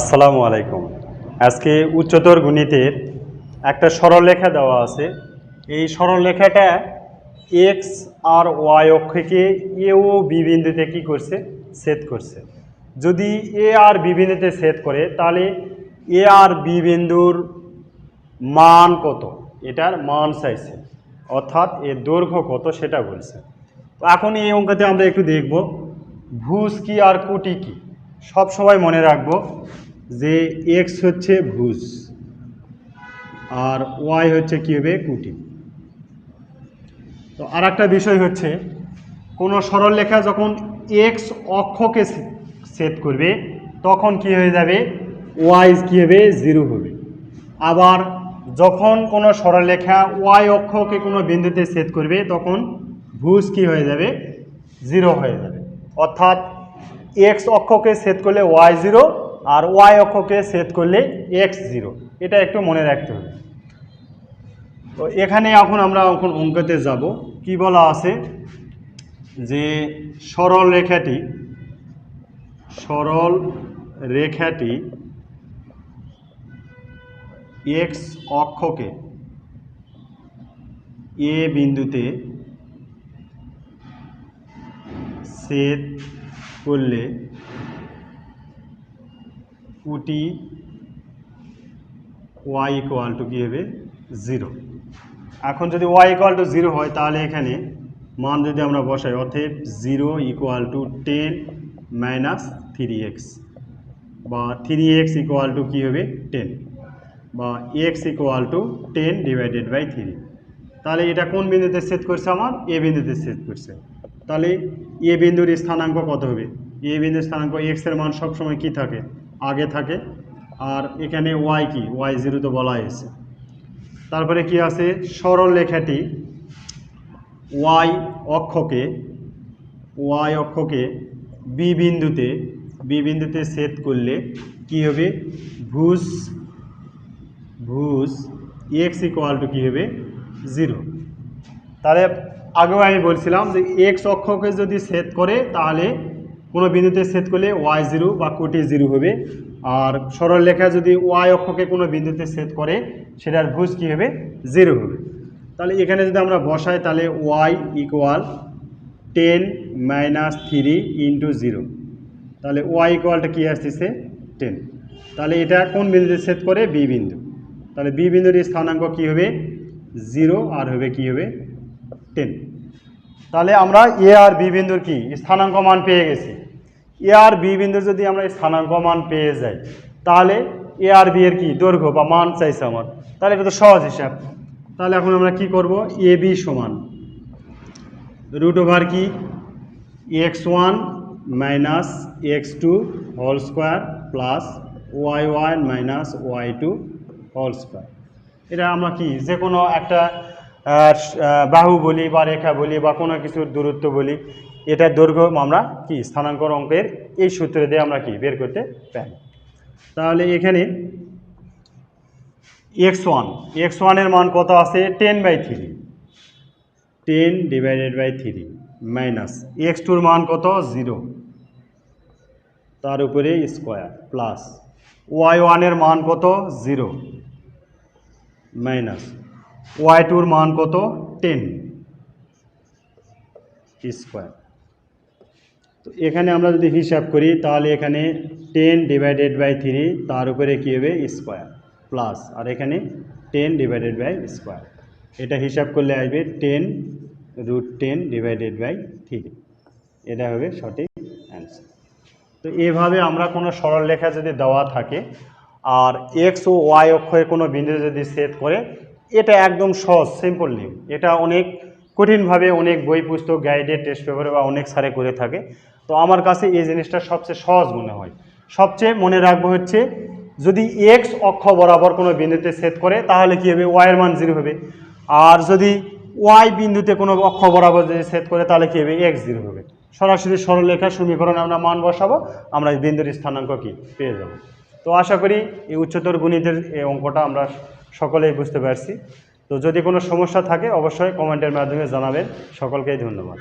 আসসালামু আলাইকুম। আজকে উচ্চতর গণিতের একটা সরলরেখা দেওয়া আছে। এই সরলরেখাটা এক্স আর ওয়াই অক্ষকে এ ও বি বিন্দুতে কী করছে? ছেদ করছে। যদি এ আর বি বিন্দুতে ছেদ করে, তাহলে এ আর বি বিন্দুর মান কত? এটার মান চাইছে অর্থাৎ এর দৈর্ঘ্য কত সেটা বলছে। এখন এই অঙ্কতে আমরা একটু দেখব, ভুজ কি আর কুটি কি? সব সময় মনে রাখব যে এক্স হচ্ছে ভুজ আর ওয়াই হচ্ছে কী হবে কুটি। তো আর একটা বিষয় হচ্ছে, কোনো সরলরেখা যখন এক্স অক্ষকে ছেদ করবে, তখন কি হয়ে যাবে? ওয়াই কী হবে? জিরো হবে। আবার যখন কোনো সরলরেখা ওয়াই অক্ষকে কোনো বিন্দুতে ছেদ করবে, তখন ভুজ কি হয়ে যাবে? জিরো হয়ে যাবে। অর্থাৎ এক্স অক্ষকে ছেদ করলে ওয়াই জিরো আর ওয়াই অক্ষকে ছেদ করলে এক্স জিরো এটা একটু মনে রাখতে হবে। তো এখানে এখন আমরা এখন অঙ্কতে যাব। কি বলা আছে? যে সরল রেখাটি সরল রেখাটি এক্স অক্ষকে এ বিন্দুতে ছেদ করলে কুটি ওয়াই ইকুয়াল টু কী হবে? জিরো এখন যদি ওয়াই ইকুয়াল টু জিরো হয়, তাহলে এখানে মান যদি আমরা বসাই অর্থাৎ zero equal to ten minus three X বা থ্রি এক্স ইকুয়াল টু কী হবে? টেন বা X equal to ten divided by three তাহলে এটা কোন বিন্দুতে সেট করছে আমার? এ বিন্দুতে সেট করছে। তাহলে এ বিন্দুর স্থানাঙ্ক কত হবে? এ বিন্দুর স্থানাঙ্ক এক্সের মান সবসময় কি থাকে? আগে থাকে। আর এখানে ওয়াই কি? ওয়াই জিরো তো বলা হয়েছে। তারপরে কি আছে? সরল রেখাটি ওয়াই অক্ষকে ওয়াই অক্ষকে বি বিন্দুতে বি বিন্দুতে সেট করলে কি হবে? ভুজ ভুজ এক্স ইকুয়াল টু কী হবে? জিরো তাহলে আগেও আমি বলছিলাম যে এক্স অক্ষকে যদি সেট করে তাহলে কোনো বিন্দুতে সেট করলে ওয়াই জিরো বা কোটি জিরো হবে। আর সরল রেখা যদি ওয়াই অক্ষকে কোনো বিন্দুতে সেট করে, সেটার ভুজ কী হবে? জিরো হবে। তাহলে এখানে যদি আমরা বসাই, তাহলে Y equal ten minus three into zero তাহলে ওয়াই ইকুয়ালটা কী আসতেছে? টেন তাহলে এটা কোন বিন্দুতে সেট করে? বি বিন্দু। তাহলে বি বিন্দুর স্থানাঙ্ক কী হবে? জিরো আর হবে কী হবে? টেন তাহলে আমরা এ আর বি বিন্দুর কি? স্থানাঙ্ক মান পেয়ে গেছি। এ আর বি বিন্দুর যদি আমরা স্থানাঙ্ক মান পেয়ে যাই, তাহলে এ আর বি এর কি দৈর্ঘ্য বা মান চাইছে আমার? তাহলে এটা তো সহজ হিসাব। তাহলে এখন আমরা কি করব? এ বি সমান রুট ওভার কি? X one minus X two whole square plus Y one minus Y two whole square এটা আমরা কি? যে কোনো একটা বাহু বলি বা রেখা বলি বা কোনো কিছুর দূরত্ব বলি, এটার দৈর্ঘ্য আমরা কি? স্থানাঙ্কর অঙ্কের এই সূত্র দিয়ে আমরা কি? বের করতে পারি। তাহলে এখানে এক্স ওয়ান এক্স ওয়ানের মান কত আছে? Ten by three ten divided by three minus X টুর মান কত? জিরো তার উপরে স্কোয়ার প্লাস ওয়াই ওয়ানের মান কত? জিরো মাইনাস ওয়াই টুর মান কত? টেন স্কোয়ার তো এখানে আমরা যদি হিসাব করি, তাহলে এখানে টেন ডিভাইডেড বাই থ্রি তার উপরে কী হবে? স্কোয়ার প্লাস আর এখানে টেন ডিভাইডেড বাই স্কোয়ার এটা হিসাব করলে আসবে ten root ten divided by three এটা হবে সঠিক অ্যান্সার তো এভাবে আমরা কোনো সরল রেখা যদি দেওয়া থাকে, আর এক্স ও ওয়াই অক্ষের কোনো বিন্দু যদি সেট করে এটা একদম সহজ সিম্পল নিয়ম। এটা অনেক কঠিনভাবে অনেক বই, পুস্তক গাইডে টেস্ট পেপারে বা অনেক সারে করে থাকে। তো আমার কাছে এই জিনিসটা সবচেয়ে সহজ মনে হয়। সবচেয়ে মনে রাখব হচ্ছে, যদি এক্স অক্ষ বরাবর কোনো বিন্দুতে সেট করে, তাহলে কী হবে? ওয়াইয়ের মান জিরো হবে। আর যদি ওয়াই বিন্দুতে কোনো অক্ষ বরাবর যদি সেট করে, তাহলে কী হবে? এক্স জিরো হবে। সরাসরি সরলরেখার সমীকরণে আমরা মান বসাবো, আমরা বিন্দুর স্থানাঙ্ক কি? পেয়ে যাব। তো আশা করি এই উচ্চতর গণিতের এই অঙ্কটা আমরা সকলেই বুঝতে পারছি। তো যদি কোনো সমস্যা থাকে অবশ্যই কমেন্টের মাধ্যমে জানাবেন। সকলকেই ধন্যবাদ।